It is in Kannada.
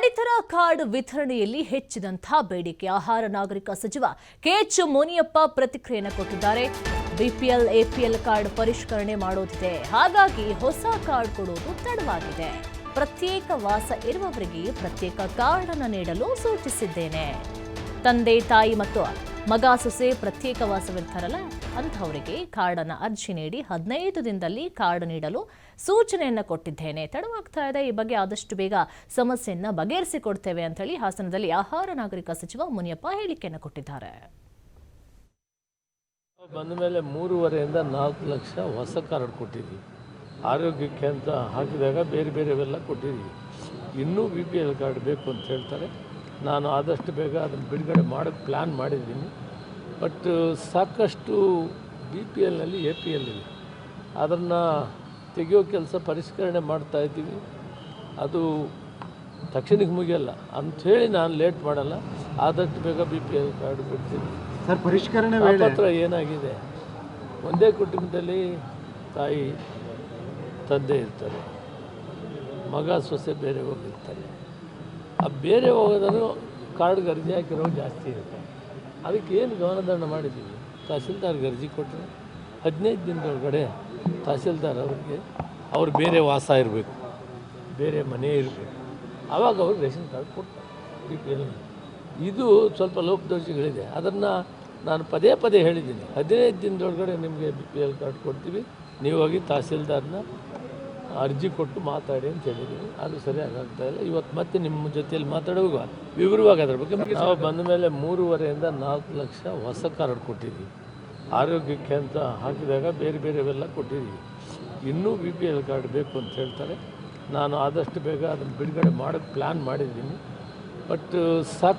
ಪಡಿತರ ಕಾರ್ಡ್ ವಿತರಣೆಯಲ್ಲಿ ಹೆಚ್ಚಿದಂತಹ ಬೇಡಿಕೆ. ಆಹಾರ ನಾಗರಿಕ ಸಚಿವ ಕೆಎಚ್ ಮುನಿಯಪ್ಪ ಪ್ರತಿಕ್ರಿಯೆಯನ್ನು ಕೊಟ್ಟಿದ್ದಾರೆ. ಬಿಪಿಎಲ್, ಎಪಿಎಲ್ ಕಾರ್ಡ್ ಪರಿಷ್ಕರಣೆ ಮಾಡೋದಿದೆ. ಹಾಗಾಗಿ ಹೊಸ ಕಾರ್ಡ್ ಕೊಡುವುದು ತಡವಾಗಿದೆ. ಪ್ರತ್ಯೇಕ ವಾಸ ಇರುವವರಿಗೆ ಪ್ರತ್ಯೇಕ ಕಾರ್ಡ್ ಅನ್ನು ನೀಡಲು ಸೂಚಿಸಿದ್ದೇನೆ. ತಂದೆ, ತಾಯಿ ಮತ್ತು ಮಗ ಸೊಸೆ ಪ್ರತ್ಯೇಕ ವಾಸವಿರ್ತಾರಲ್ಲ ಅಂಥವರಿಗೆ ಕಾರ್ಡನ್ನು ಅರ್ಜಿ ನೀಡಿ ಹದಿನೈದು ದಿನದಲ್ಲಿ ಕಾರ್ಡ್ ನೀಡಲು ಸೂಚನೆಯನ್ನು ಕೊಟ್ಟಿದ್ದೇನೆ. ತಡವಾಗ್ತಾ ಇದೆ. ಈ ಬಗ್ಗೆ ಆದಷ್ಟು ಬೇಗ ಸಮಸ್ಯೆಯನ್ನು ಬಗೆಹರಿಸಿಕೊಡ್ತೇವೆ ಅಂತ ಹೇಳಿ ಹಾಸನದಲ್ಲಿ ಆಹಾರ ನಾಗರಿಕ ಸಚಿವ ಮುನಿಯಪ್ಪ ಹೇಳಿಕೆಯನ್ನು ಕೊಟ್ಟಿದ್ದಾರೆ. ಬಂದ ಮೇಲೆ ಮೂರುವರೆಯಿಂದ ನಾಲ್ಕು ಲಕ್ಷ ಹೊಸ ಕಾರ್ಡ್ ಕೊಟ್ಟಿದ್ದೀವಿ ಆರೋಗ್ಯಕ್ಕೆ ಅಂತ ಹಾಕಿದಾಗ ಬೇರೆ ಬೇರೆವೆಲ್ಲ ಕೊಟ್ಟಿದ್ದೀವಿ ಇನ್ನೂ ಬಿ ಪಿ ಎಲ್ ಕಾರ್ಡ್ ಬೇಕು ಅಂತ ಹೇಳ್ತಾರೆ. ನಾನು ಆದಷ್ಟು ಬೇಗ ಅದನ್ನು ಬಿಡುಗಡೆ ಮಾಡೋಕ್ಕೆ ಪ್ಲ್ಯಾನ್ ಮಾಡಿದ್ದೀನಿ. ಬಟ್ ಸಾಕಷ್ಟು ಬಿ ಪಿ ಎಲ್ನಲ್ಲಿ ಎ ಪಿ ಎಲ್ ಇದೆ. ಅದನ್ನು ತೆಗೆಯೋ ಕೆಲಸ ಪರಿಷ್ಕರಣೆ ಮಾಡ್ತಾ ಇದ್ದೀವಿ ಅದು ತಕ್ಷಣಕ್ಕೆ ಮುಗಿಯಲ್ಲ. ಅಂಥೇಳಿ ನಾನು ಲೇಟ್ ಮಾಡಲ್ಲ. ಆದಷ್ಟು ಬೇಗ ಬಿ ಪಿ ಎಲ್ ಕಾರ್ಡ್ ಬಿಡ್ತೀನಿ. ಸರ್ ಪರಿಷ್ಕರಣೆ ಮಾತ್ರ ಏನಾಗಿದೆ? ಒಂದೇ ಕುಟುಂಬದಲ್ಲಿ ತಾಯಿ ತಂದೆ ಇರ್ತಾರೆ. ಮಗ ಸೊಸೆ ಬೇರೆ ಹೋಗಿರ್ತಾರೆ ಆ ಬೇರೆ ಹೋಗೋದನ್ನು ಕಾರ್ಡ್ಗೆ ಅರ್ಜಿ ಹಾಕಿರೋ ಜಾಸ್ತಿ ಇರುತ್ತೆ. ಅದಕ್ಕೆ ಏನು ಗಮನದಂಡ ಮಾಡಿದ್ದೀವಿ? ತಹಸೀಲ್ದಾರ್ಗೆ ಅರ್ಜಿ ಕೊಟ್ಟರೆ ಹದಿನೈದು ದಿನದೊಳಗಡೆ ತಹಸೀಲ್ದಾರ್ ಅವ್ರಿಗೆ ಅವ್ರು ಬೇರೆ ವಾಸ ಇರಬೇಕು. ಬೇರೆ ಮನೆ ಇರಬೇಕು. ಆವಾಗ ಅವರು ರೇಷನ್ ಕಾರ್ಡ್ ಕೊಡ್ತಾರೆ. ಇದು ಸ್ವಲ್ಪ ಲೋಪದೋಷಗಳಿದೆ. ಅದನ್ನು ನಾನು ಪದೇ ಪದೇ ಹೇಳಿದ್ದೀನಿ. ಹದಿನೈದು ದಿನದೊಳಗಡೆ ನಿಮಗೆ ಬಿ ಪಿ ಎಲ್ ಕಾರ್ಡ್ ಕೊಡ್ತೀವಿ. ನೀವಾಗಿ ತಹಸೀಲ್ದಾರ್ನ ಅರ್ಜಿ ಕೊಟ್ಟು ಮಾತಾಡಿ ಅಂತ ಹೇಳಿದ್ದೀನಿ ಅದು ಸರಿಯಾಗಿ ಆಗ್ತಾ ಇಲ್ಲ. ಇವತ್ತು ಮತ್ತೆ ನಿಮ್ಮ ಜೊತೆಯಲ್ಲಿ ಮಾತಾಡುವಾಗ ವಿವರವಾಗಿ ಅದ್ರ ಬಗ್ಗೆ ನಾವು ಬಂದ ಮೇಲೆ ಮೂರುವರೆಯಿಂದ ನಾಲ್ಕು ಲಕ್ಷ ಹೊಸ ಕಾರ್ಡ್ ಕೊಟ್ಟಿದ್ವಿ. ಆರೋಗ್ಯಕ್ಕೆ ಅಂತ ಹಾಕಿದಾಗ ಬೇರೆ ಬೇರೆವೆಲ್ಲ ಕೊಟ್ಟಿದ್ದೀವಿ ಇನ್ನೂ ಬಿ ಪಿ ಎಲ್ ಕಾರ್ಡ್ ಬೇಕು ಅಂತ ಹೇಳ್ತಾರೆ. ನಾನು ಆದಷ್ಟು ಬೇಗ ಅದನ್ನು ಬಿಡುಗಡೆ ಮಾಡೋಕ್ಕೆ ಪ್ಲ್ಯಾನ್ ಮಾಡಿದ್ದೀನಿ. ಬಟ್ ಸಾಕ